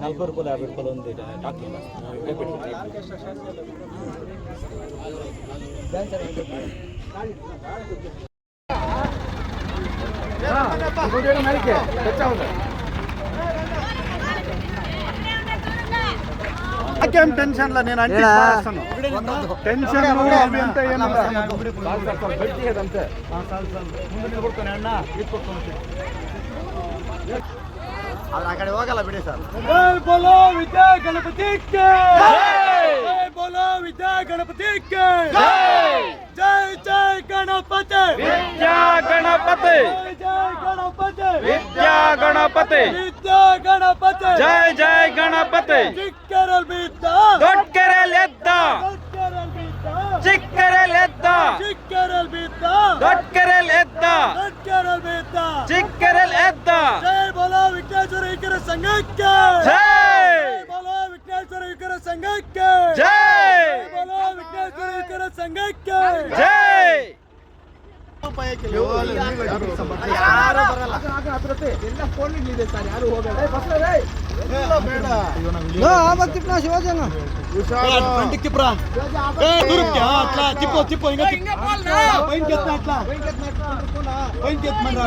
నలభై రూపాయలు యాభై రూపాయలు ఉంది డాక్టర్ నాకేం టెన్షన్ లా నేను అంటే టెన్షన్ అవి ಅಂತ ಏನಿಲ್ಲ ಅವ್ರು ಆ ಕಡೆ ಹೋಗಲ್ಲ ಬಿಡಿ ಸರ್ ಜೈ ಬೋಲೋ ವಿದ್ಯಾ ಗಣಪತಿ ಕೆ ಜೈ ಬೋಲೋ ವಿದ್ಯಾ ಗಣಪತಿ ಕೆ ಜೈ ಜೈ ಗಣಪತಿ ವಿದ್ಯಾ ಗಣಪತಿ ಜೈ ಗಣಪತಿ ವಿದ್ಯಾ ಗಣಪತಿ ವಿದ್ಯಾ ಗಣಪತಿ ಜೈ ಜೈ ಗಣಪತಿ ಚಿಕ್ಕರಲ್ ಬಿದ್ದ ದೊಡ್ಕೆರೆಲ್ ಎದ್ದ ಚಿಕ್ಕರಲ್ ಬಿದ್ದ ಚಿಕ್ಕರೆಲ್ ಎದ್ದ ಚಿಕ್ಕರಲ್ ಬಿದ್ದ ದೊಡ್ಕೆರೆಲ್ ಎದ್ದ ಚಿಕ್ಕರಲ್ ಬಿದ್ದ ಚಿಕ್ಕರೆಲ್ ಎದ್ದ ಜೈ ಬೋಲೋ ವಿಘ್ನೇಶ್ವರ ವಿಗ್ರಹ ಸಂಘಕ್ಕೆ ಜೈ ಬೋಲೋ ವಿಘ್ನೇಶ್ವರ ವಿಗ್ರಹ ಸಂಘಕ್ಕೆ ಜೈ ಬೋಲೋ ವಿಘ್ನೇಶ್ವರ ವಿಗ್ರಹ ಸಂಘಕ್ಕೆ ಜೈ ಯಾರು ಬರಲ್ಲ పంటిక్కిప్రా ఏ దూరుక్యా అట్లా తిప్పో తిప్పో ఇంకా పైన కెత్తా అట్లా పైన కెత్తమని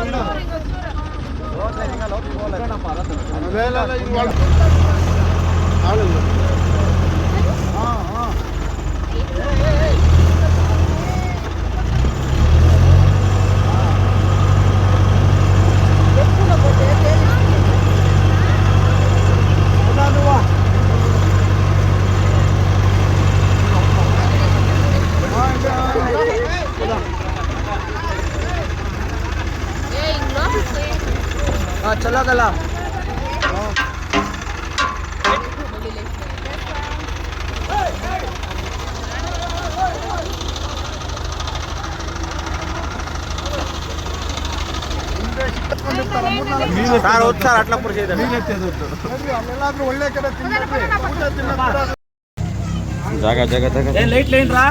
రా ಚಲೋದಲ್ಲ సార్ వద్దు సార్ అట్లా ఇప్పుడు చేయదు ಎಲ್ಲಾದ್ರೂ ಒಳ್ಳೆ ಕಡೆ ತಿನ್ಬೇಡ್ರಿ ಊಟ ತಿನ್ನೋದು ಜಾಗ ಜಾಗ ಜಾಗ లైట్ లేని రా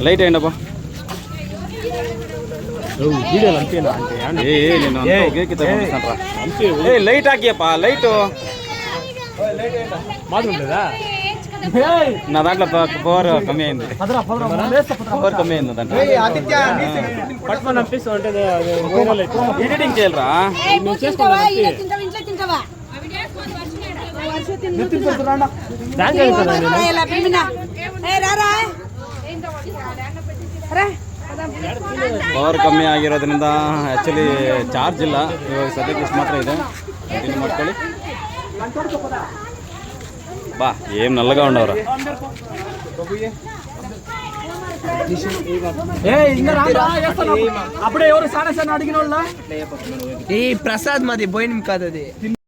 లైట్ అయ్యండప్పా వీడియోలు అంతేనా అంటే ఏ లైట్ ఆకియప్పా లైట్ నా దాంట్లో పవర్ కమ్మి అయింది పవర్ కమ్మి అయింది దాంట్లో ఎడిటింగ్ చేయాలరా ಪವರ್ ಕಮ್ಮಿ ಆಗಿರೋದ್ರಿಂದ ಆ್ಯಕ್ಚುಲಿ ಚಾರ್ಜ್ ಇಲ್ಲ. ಇವಾಗ ಸದ್ಯಕ್ಕೆ ಇಷ್ಟು ಮಾತ್ರ ಇದೆ. ಕಂಟಿನ್ಯೂ ಮಾಡ್ಕೊಳ್ಳಿ. ಬಾ ಏನು ನಲ್ಲಗೌಂಡವ್ರ ಈ ಪ್ರಸಾದ್ ಮಾದಿ ಬೋಯ್ ನಿಮ್ಗೆ